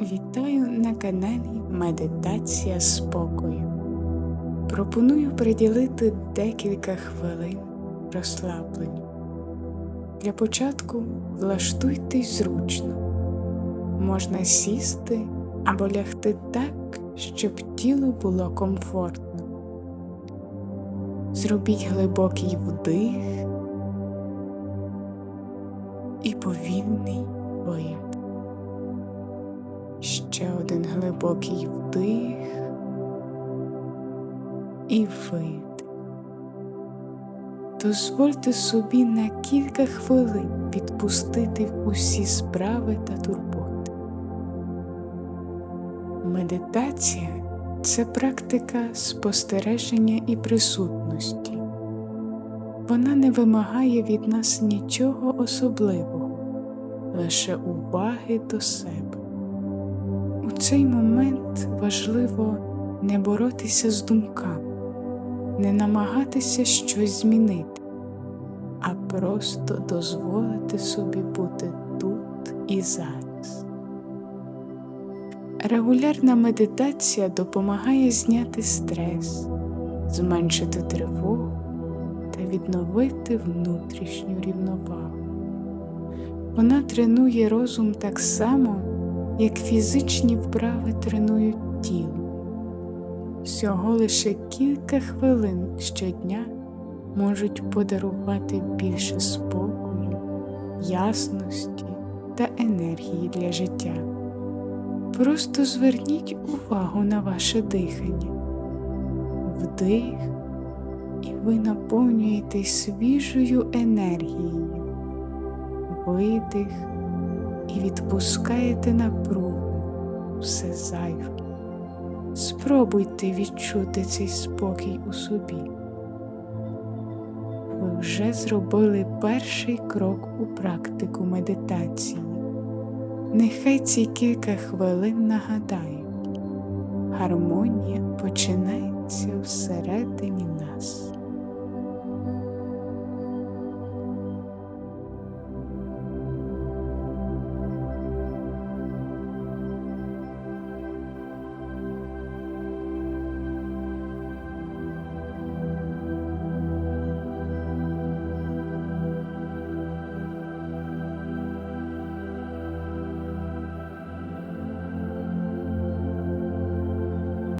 Вітаю на каналі Медитація спокою. Пропоную приділити декілька хвилин розслабленню. Для початку влаштуйтесь зручно. Можна сісти або лягти так, щоб тіло було комфортно. Зробіть глибокий вдих і повільний видих. Ще один глибокий вдих і видих. Дозвольте собі на кілька хвилин відпустити усі справи та турботи. Медитація це практика спостереження і присутності. Вона не вимагає від нас нічого особливого, лише уваги до себе. У цей момент важливо не боротися з думками, не намагатися щось змінити, а просто дозволити собі бути тут і зараз. Регулярна медитація допомагає зняти стрес, зменшити тривогу та відновити внутрішню рівновагу. Вона тренує розум так само як фізичні вправи тренують тіло. Всього лише кілька хвилин щодня можуть подарувати більше спокою, ясності та енергії для життя. Просто зверніть увагу на ваше дихання, вдих, і ви наповнюєтесь свіжою енергією, видих і відпускаєте напругу все зайве. Спробуйте відчути цей спокій у собі. Ви вже зробили перший крок у практику медитації. Нехай ці кілька хвилин нагадають, гармонія починається всередині нас.